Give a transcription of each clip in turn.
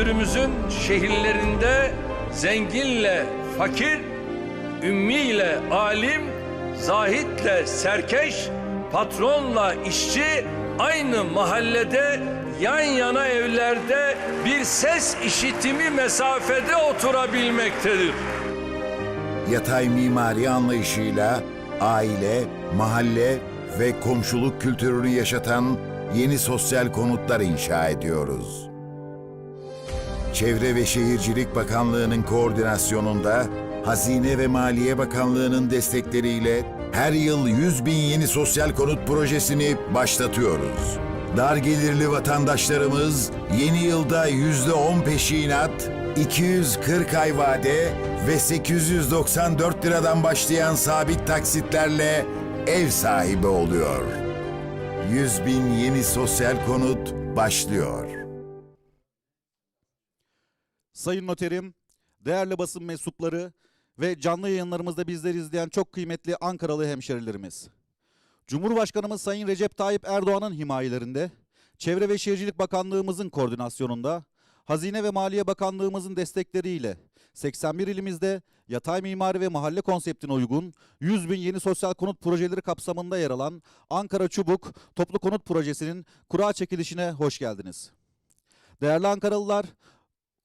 kültürümüzün şehirlerinde zenginle fakir, ümmiyle alim, zahitle serkeş, patronla işçi aynı mahallede yan yana evlerde bir ses işitimi mesafede oturabilmektedir. Yatay mimari anlayışıyla aile, mahalle ve komşuluk kültürünü yaşatan yeni sosyal konutlar inşa ediyoruz. Çevre ve Şehircilik Bakanlığı'nın koordinasyonunda Hazine ve Maliye Bakanlığı'nın destekleriyle her yıl 100 bin yeni sosyal konut projesini başlatıyoruz. Dar gelirli vatandaşlarımız yeni yılda yüzde 10 peşinat, 240 ay vade ve 894 liradan başlayan sabit taksitlerle ev sahibi oluyor. 100 bin yeni sosyal konut başlıyor. Sayın Noterim, değerli basın mensupları ve canlı yayınlarımızda bizleri izleyen çok kıymetli Ankaralı hemşerilerimiz. Cumhurbaşkanımız Sayın Recep Tayyip Erdoğan'ın himayelerinde, Çevre ve Şehircilik Bakanlığımızın koordinasyonunda, Hazine ve Maliye Bakanlığımızın destekleriyle 81 ilimizde yatay mimari ve mahalle konseptine uygun 100 bin yeni sosyal konut projeleri kapsamında yer alan Ankara Çubuk Toplu Konut Projesi'nin kura çekilişine hoş geldiniz. Değerli Ankaralılar,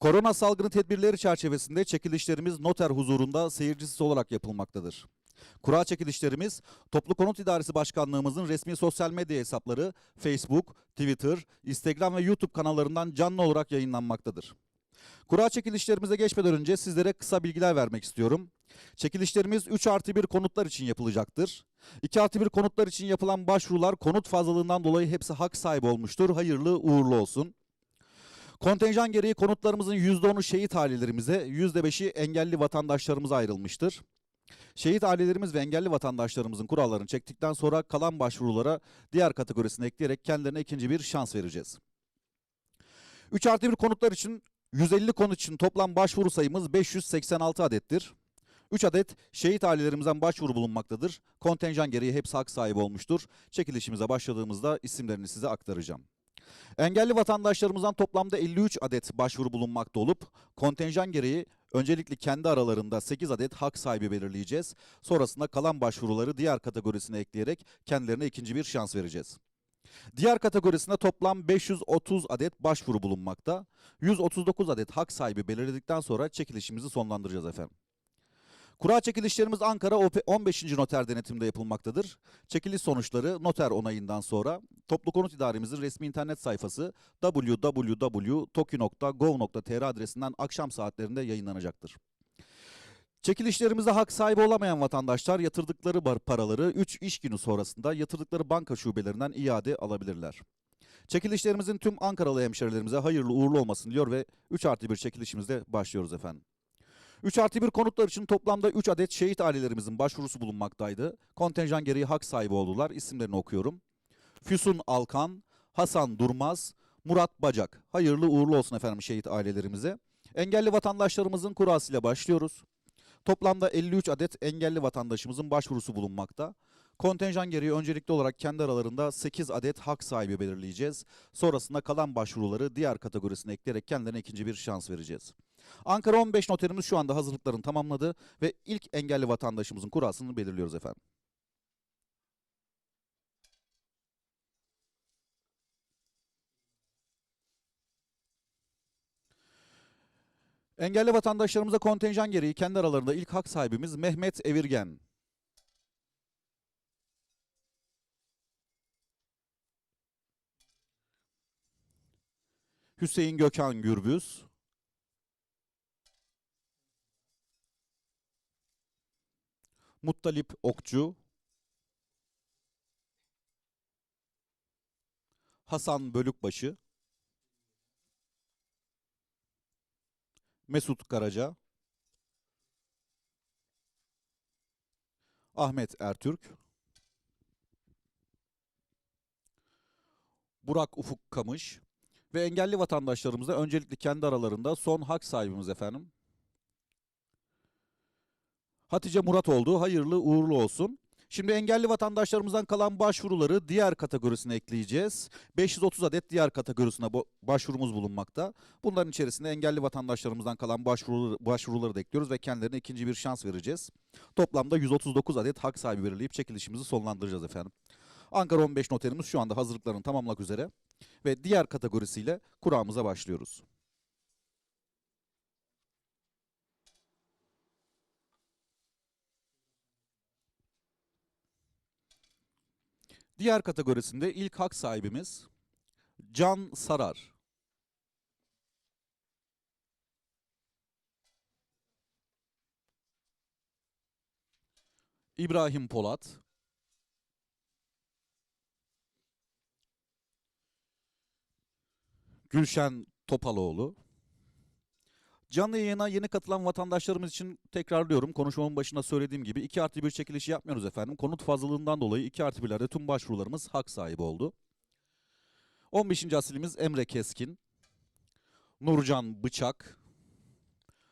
Korona salgını tedbirleri çerçevesinde çekilişlerimiz noter huzurunda seyircisiz olarak yapılmaktadır. Kura çekilişlerimiz Toplu Konut İdaresi Başkanlığımızın resmi sosyal medya hesapları Facebook, Twitter, Instagram ve YouTube kanallarından canlı olarak yayınlanmaktadır. Kura çekilişlerimize geçmeden önce sizlere kısa bilgiler vermek istiyorum. Çekilişlerimiz 3 artı 1 konutlar için yapılacaktır. 2 artı 1 konutlar için yapılan başvurular konut fazlalığından dolayı hepsi hak sahibi olmuştur. Hayırlı uğurlu olsun. Kontenjan gereği konutlarımızın %10'u şehit ailelerimize, %5'i engelli vatandaşlarımıza ayrılmıştır. Şehit ailelerimiz ve engelli vatandaşlarımızın kurallarını çektikten sonra kalan başvurulara diğer kategorisine ekleyerek kendilerine ikinci bir şans vereceğiz. 3 artı 1 konutlar için 150 konut için toplam başvuru sayımız 586 adettir. 3 adet şehit ailelerimizden başvuru bulunmaktadır. Kontenjan gereği hepsi hak sahibi olmuştur. Çekilişimize başladığımızda isimlerini size aktaracağım. Engelli vatandaşlarımızdan toplamda 53 adet başvuru bulunmakta olup kontenjan gereği öncelikle kendi aralarında 8 adet hak sahibi belirleyeceğiz. Sonrasında kalan başvuruları diğer kategorisine ekleyerek kendilerine ikinci bir şans vereceğiz. Diğer kategorisinde toplam 530 adet başvuru bulunmakta. 139 adet hak sahibi belirledikten sonra çekilişimizi sonlandıracağız efendim. Kura çekilişlerimiz Ankara OP 15. noter denetimde yapılmaktadır. Çekiliş sonuçları noter onayından sonra Toplu Konut İdaremizin resmi internet sayfası www.toki.gov.tr adresinden akşam saatlerinde yayınlanacaktır. Çekilişlerimizde hak sahibi olamayan vatandaşlar yatırdıkları paraları 3 iş günü sonrasında yatırdıkları banka şubelerinden iade alabilirler. Çekilişlerimizin tüm Ankaralı hemşerilerimize hayırlı uğurlu olmasını diliyor ve 3 artı 1 çekilişimizde başlıyoruz efendim. 3 artı 1 konutlar için toplamda 3 adet şehit ailelerimizin başvurusu bulunmaktaydı. Kontenjan gereği hak sahibi oldular. İsimlerini okuyorum. Füsun Alkan, Hasan Durmaz, Murat Bacak. Hayırlı uğurlu olsun efendim şehit ailelerimize. Engelli vatandaşlarımızın kurasıyla başlıyoruz. Toplamda 53 adet engelli vatandaşımızın başvurusu bulunmakta. Kontenjan gereği öncelikli olarak kendi aralarında 8 adet hak sahibi belirleyeceğiz. Sonrasında kalan başvuruları diğer kategorisine ekleyerek kendilerine ikinci bir şans vereceğiz. Ankara 15 noterimiz şu anda hazırlıklarını tamamladı ve ilk engelli vatandaşımızın kurasını belirliyoruz efendim. Engelli vatandaşlarımıza kontenjan gereği kendi aralarında ilk hak sahibimiz Mehmet Evirgen. Hüseyin Gökhan Gürbüz. Muttalip Okçu. Hasan Bölükbaşı. Mesut Karaca. Ahmet Ertürk. Burak Ufuk Kamış ve engelli vatandaşlarımıza öncelikle kendi aralarında son hak sahibimiz efendim. Hatice Murat oldu. Hayırlı uğurlu olsun. Şimdi engelli vatandaşlarımızdan kalan başvuruları diğer kategorisine ekleyeceğiz. 530 adet diğer kategorisine başvurumuz bulunmakta. Bunların içerisinde engelli vatandaşlarımızdan kalan başvuruları, başvuruları da ekliyoruz ve kendilerine ikinci bir şans vereceğiz. Toplamda 139 adet hak sahibi belirleyip çekilişimizi sonlandıracağız efendim. Ankara 15 noterimiz şu anda hazırlıklarını tamamlamak üzere ve diğer kategorisiyle kuramıza başlıyoruz. Diğer kategorisinde ilk hak sahibimiz Can Sarar. İbrahim Polat. Gülşen Topaloğlu. Canlı yayına yeni katılan vatandaşlarımız için tekrarlıyorum. Konuşmamın başında söylediğim gibi 2 artı 1 çekilişi yapmıyoruz efendim. Konut fazlalığından dolayı 2 artı 1'lerde tüm başvurularımız hak sahibi oldu. 15. asilimiz Emre Keskin. Nurcan Bıçak.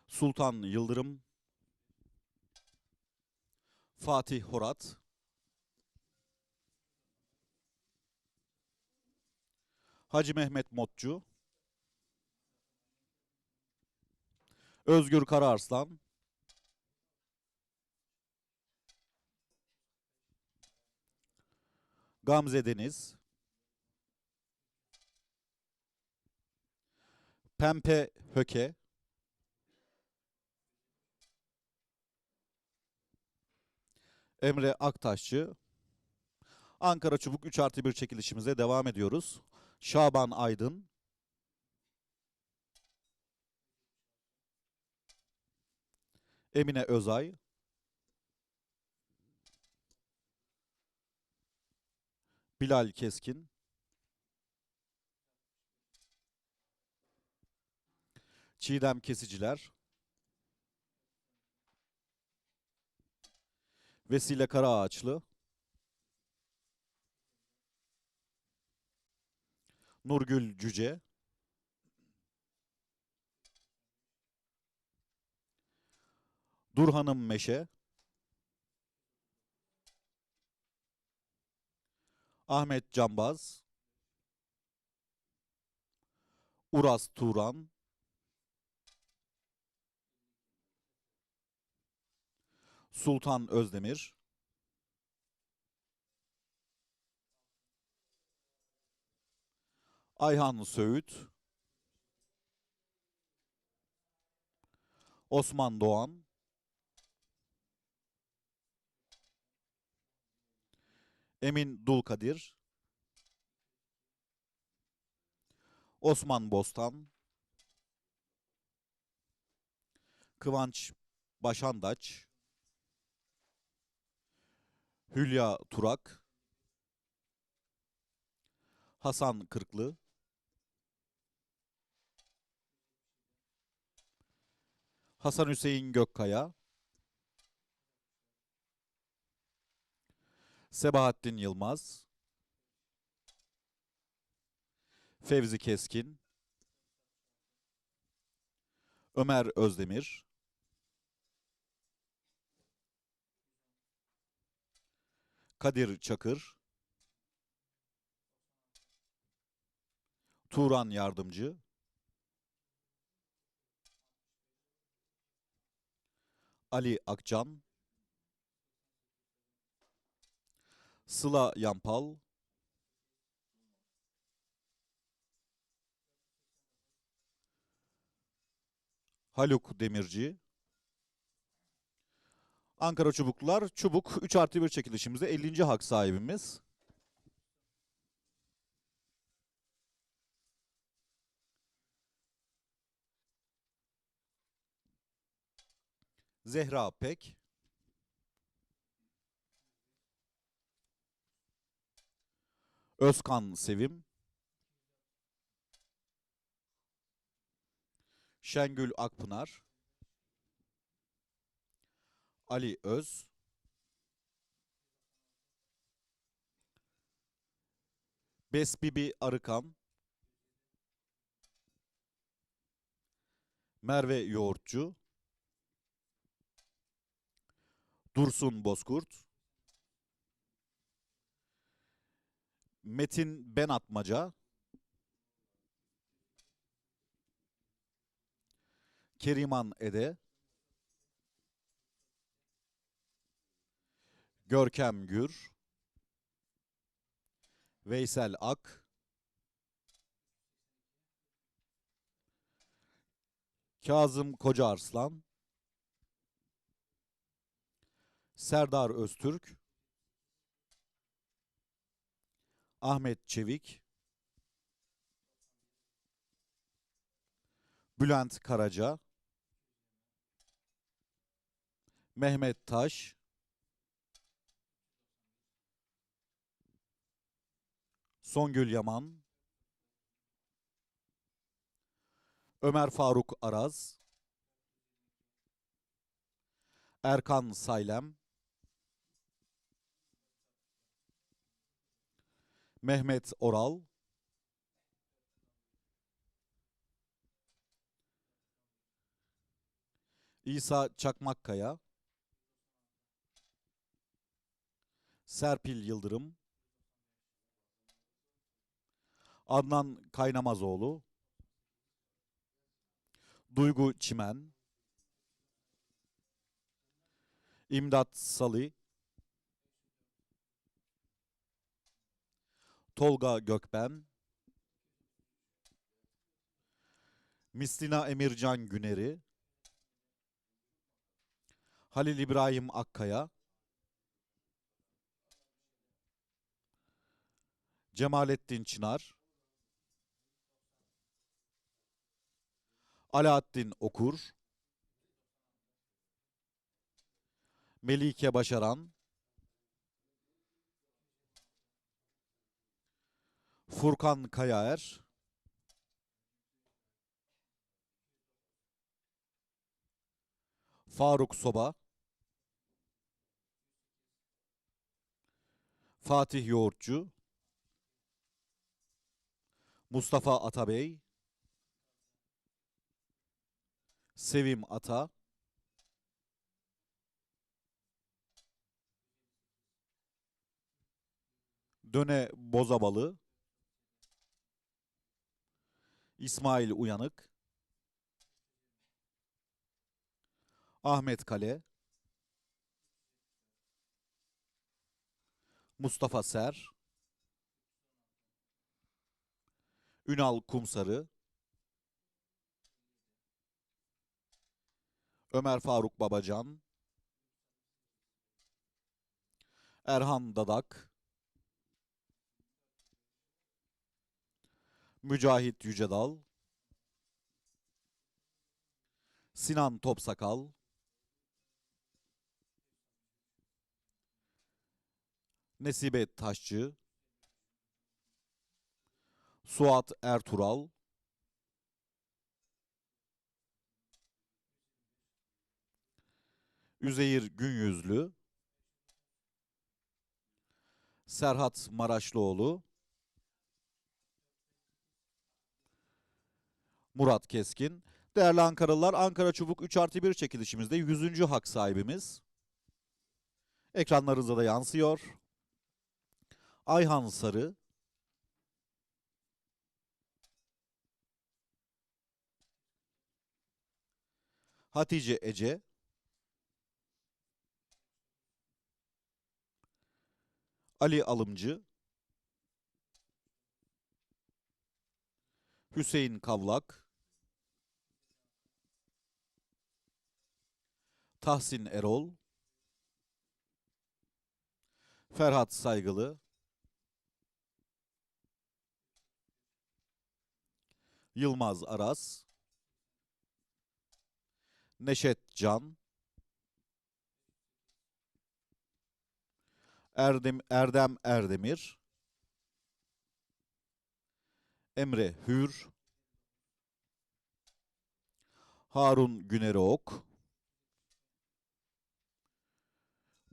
Sultan Yıldırım. Fatih Horat. Hacı Mehmet Motcu. Özgür Karaarslan. Gamze Deniz. Pempe Höke. Emre Aktaşçı. Ankara Çubuk 3 artı 1 çekilişimize devam ediyoruz. Şaban Aydın. Emine Özay. Bilal Keskin. Çiğdem Kesiciler. Vesile Karaağaçlı. Nurgül Cüce. Durhanım Meşe. Ahmet Cambaz. Uras Turan. Sultan Özdemir. Ayhan Söğüt. Osman Doğan. Emin Dulkadir. Osman Bostan. Kıvanç Başandaç. Hülya Turak. Hasan Kırklı. Hasan Hüseyin Gökkaya. Sebahattin Yılmaz. Fevzi Keskin. Ömer Özdemir. Kadir Çakır. Turan Yardımcı. Ali Akcan. Sıla Yampal. Haluk Demirci. Ankara Çubuklular. Çubuk 3 artı 1 çekilişimizde 50. hak sahibimiz. Zehra Pek. Özkan Sevim. Şengül Akpınar. Ali Öz. Besbibi Arıkan. Merve Yoğurtçu. Dursun Bozkurt. Metin Ben Atmaca. Keriman Ede. Görkem Gür. Veysel Ak. Kazım Koca Arslan. Serdar Öztürk. Ahmet Çevik. Bülent Karaca. Mehmet Taş. Songül Yaman. Ömer Faruk Araz. Erkan Saylem. Mehmet Oral. İsa Çakmakkaya. Serpil Yıldırım. Adnan Kaynamazoğlu. Duygu Çimen. İmdat Salı. Tolga Gökben. Mislina Emircan Güneri. Halil İbrahim Akkaya. Cemalettin Çınar. Alaaddin Okur. Melike Başaran. Furkan Kayaer. Faruk Soba. Fatih Yoğurtçu. Mustafa Atabey. Sevim Ata. Döne Bozabalı. İsmail Uyanık. Ahmet Kale. Mustafa Ser. Ünal Kumsarı. Ömer Faruk Babacan. Erhan Dadak. Mücahit Yücedal. Sinan Topsakal. Nesibe Taşçı. Suat Ertural. Üzeyir Günyüzlü. Serhat Maraşlıoğlu. Murat Keskin. Değerli Ankaralılar, Ankara Çubuk 3 artı 1 çekilişimizde 100. hak sahibimiz. Ekranlarınıza da yansıyor. Ayhan Sarı. Hatice Ece. Ali Alımcı. Hüseyin Kavlak. Tahsin Erol. Ferhat Saygılı. Yılmaz Aras. Neşet Can. Erdem Erdem Erdemir. Emre Hür. Harun Güneroğuk.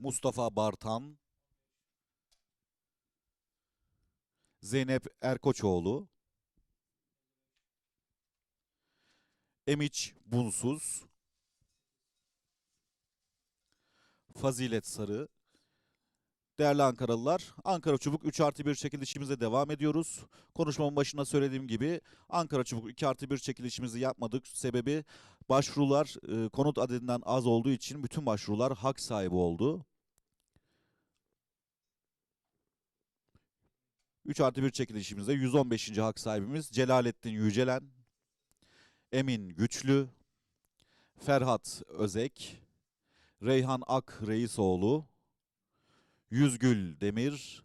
Mustafa Bartan. Zeynep Erkoçoğlu. Emiç Bunsuz. Fazilet Sarı. Değerli Ankaralılar, Ankara Çubuk 3 artı 1 çekilişimize devam ediyoruz. Konuşmamın başında söylediğim gibi Ankara Çubuk 2 artı 1 çekilişimizi yapmadık. Sebebi başvurular e, konut adedinden az olduğu için bütün başvurular hak sahibi oldu. 3 artı 1 çekilişimizde 115. hak sahibimiz Celalettin Yücelen, Emin Güçlü, Ferhat Özek, Reyhan Ak Reisoğlu, Yüzgül Demir,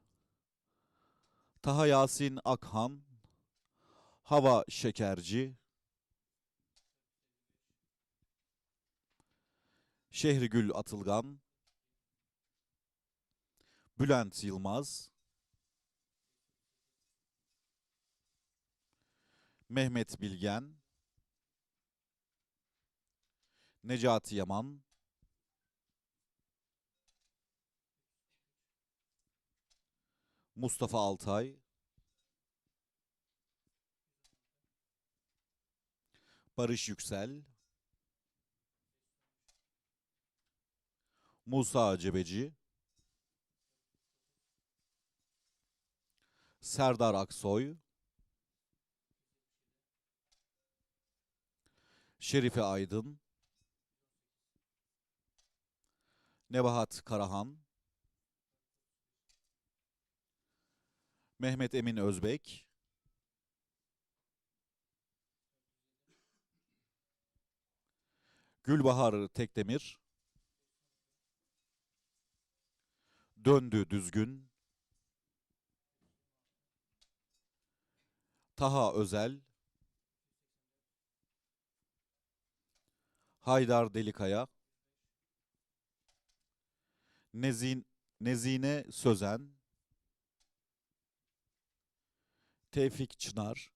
Taha Yasin Akhan, Hava Şekerci, Şehrigül Atılgan, Bülent Yılmaz, Mehmet Bilgen, Necati Yaman, Mustafa Altay, Barış Yüksel, Musa Cebeci, Serdar Aksoy, Şerife Aydın, Nebahat Karahan, Mehmet Emin Özbek, Gülbahar Tekdemir, Döndü Düzgün, Taha Özel, Haydar Delikaya, Nezin, Nezine Sözen, Tevfik Çınar,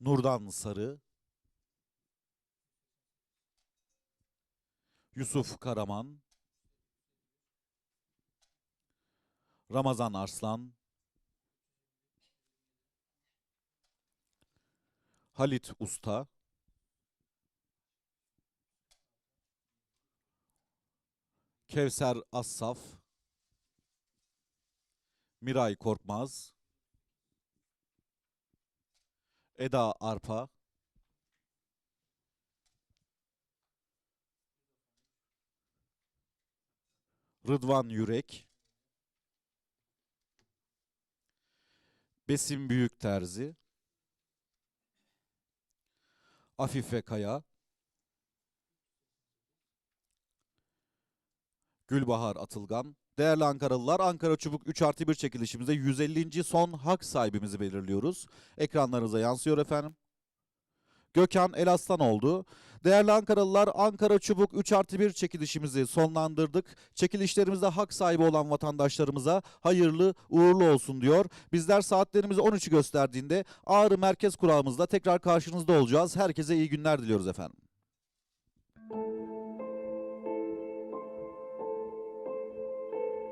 Nurdan Sarı, Yusuf Karaman, Ramazan Arslan, Halit Usta, Kevser Assaf, Miray Korkmaz, Eda Arpa, Rıdvan Yürek, Besim Büyük Terzi, Afife Kaya, Gülbahar Atılgan. Değerli Ankaralılar, Ankara Çubuk 3 artı 1 çekilişimizde 150. son hak sahibimizi belirliyoruz. Ekranlarınıza yansıyor efendim. Gökhan Elaslan oldu. Değerli Ankaralılar, Ankara Çubuk 3 artı 1 çekilişimizi sonlandırdık. Çekilişlerimizde hak sahibi olan vatandaşlarımıza hayırlı uğurlu olsun diyor. Bizler saatlerimizi 13'ü gösterdiğinde Ağrı Merkez Kurağımızda tekrar karşınızda olacağız. Herkese iyi günler diliyoruz efendim.